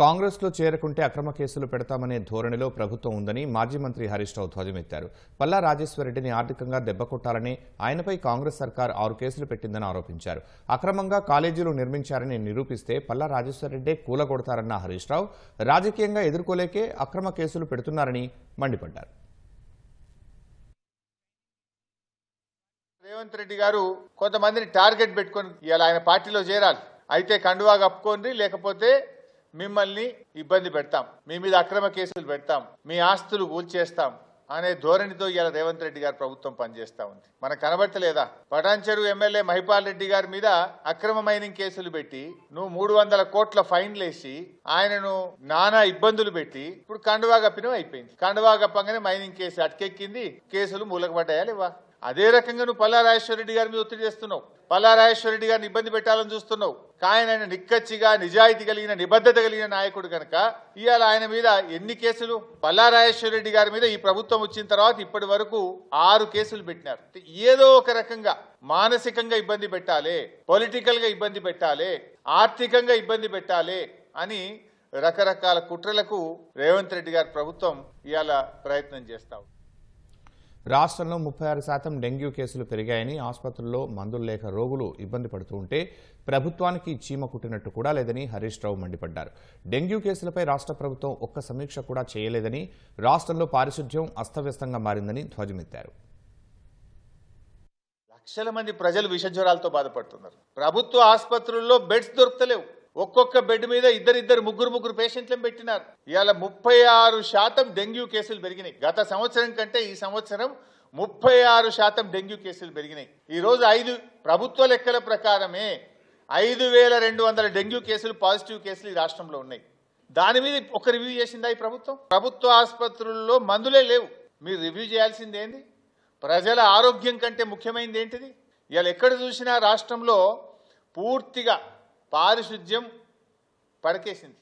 కాంగ్రెస్లో చేరకుంటే అక్రమ కేసులు పెడతామనే ధోరణిలో ప్రభుత్వం ఉందని మాజీ మంత్రి హరీష్ రావు ధ్వజమెత్తారు. పల్లా రాజేశ్వరరెడ్డిని ఆర్థికంగా దెబ్బకొట్టాలని ఆయనపై కాంగ్రెస్ సర్కార్ ఆరు కేసులు పెట్టిందని ఆరోపించారు. అక్రమంగా కాలేజీలు నిర్మించారని నిరూపిస్తే పల్లా రాజేశ్వరరెడ్డే కూలగొడతారన్న హరీష్ రావు రాజకీయంగా ఎదుర్కోలేకే అక్రమ కేసులు పెడుతున్నారని మండిపడ్డారు. రేవంత్ రెడ్డి గారు కొంతమందిని టార్గెట్ పెట్టుకొని ఇలా ఆయన పార్టీలో చేరాలి. అయితే కండువా కప్పుకోండి లేకపోతే మిమ్మల్ని ఇబ్బంది పెడతాం. మీ మీద అక్రమ కేసులు పెడతాం. మీ ఆస్తులు కూల్చేస్తాం అనే ధోరణితో ఇవాళ రేవంత్ రెడ్డి గారు ప్రభుత్వం పనిచేస్తా ఉంది. మనకు కనబడతలేదా? పటాన్చెరు ఎమ్మెల్యే మహిపాల్ రెడ్డి గారి మీద అక్రమ మైనింగ్ కేసులు పెట్టి నువ్వు మూడు వందల కోట్ల ఫైన్లు వేసి ఆయనను నానా ఇబ్బందులు పెట్టి ఇప్పుడు కండువా గప్పినం అయిపోయింది. కండువా గప్పంగానే మైనింగ్ కేసు అటకెక్కింది. కేసులు మూలకపడ్డాయా లేవా? అదే రకంగా నువ్వు పల్లా రెడ్డి గారి మీద ఒత్తిడి చేస్తున్నావు. పల్లా రెడ్డి గారిని ఇబ్బంది పెట్టాలని చూస్తున్నావు. కానీ ఆయన నిక్కచ్చిగా నిజాయితీ కలిగిన నిబద్ధత కలిగిన నాయకుడు కనుక ఇవాళ ఆయన మీద ఎన్ని కేసులు? పల్లా రెడ్డి గారి మీద ఈ ప్రభుత్వం వచ్చిన తర్వాత ఇప్పటి వరకు ఆరు కేసులు పెట్టినారు. ఏదో ఒక రకంగా మానసికంగా ఇబ్బంది పెట్టాలి పొలిటికల్గా ఇబ్బంది పెట్టాలి ఆర్థికంగా ఇబ్బంది పెట్టాలి అని రకరకాల కుట్రలకు రేవంత్ రెడ్డి గారి ప్రభుత్వం ఇవాళ ప్రయత్నం చేస్తావు రాష్ట్రంలో ముప్పై ఆరు శాతం డెంగ్యూ కేసులు పెరిగాయని ఆసుపత్రుల్లో మందులు లేక రోగులు ఇబ్బంది పడుతూ ఉంటే ప్రభుత్వానికి చీమ కుట్టినట్టు కూడా లేదని హరీష్ రావు మండిపడ్డారు. డెంగ్యూ కేసులపై రాష్ట్ర ప్రభుత్వం ఒక్క సమీక్ష కూడా చేయలేదని రాష్ట్రంలో పారిశుధ్యం అస్తవ్యస్తంగా మారిందని ధ్వజమెత్తారు. లక్షల మంది ప్రజలు విష జ్వరాలతో బాధపడుతున్నారు. ప్రభుత్వ ఆసుపత్రుల్లో బెడ్స్ దొరకలేవు ఒక్కొక్క బెడ్ మీద ఇద్దరిద్దరు ముగ్గురు ముగ్గురు పేషెంట్లను పెట్టినారు. ఇవాళ ముప్పై ఆరు శాతం డెంగ్యూ కేసులు పెరిగినాయి. గత సంవత్సరం కంటే ఈ సంవత్సరం ముప్పై ఆరు శాతం డెంగ్యూ కేసులు పెరిగినాయి. ఈ రోజు ఐదు ప్రభుత్వ లెక్కల ప్రకారమే ఐదు వేల రెండు వందల డెంగ్యూ కేసులు పాజిటివ్ కేసులు ఈ రాష్ట్రంలో ఉన్నాయి. దాని మీద ఒక రివ్యూ చేసిందా ఈ ప్రభుత్వం? ప్రభుత్వ ఆసుపత్రుల్లో మందులే లేవు. మీరు రివ్యూ చేయాల్సింది ఏంది? ప్రజల ఆరోగ్యం కంటే ముఖ్యమైనది ఏంటిది? ఇవాళ ఎక్కడ చూసినా రాష్ట్రంలో పూర్తిగా పారిశుద్ధ్యం పడకేసింది.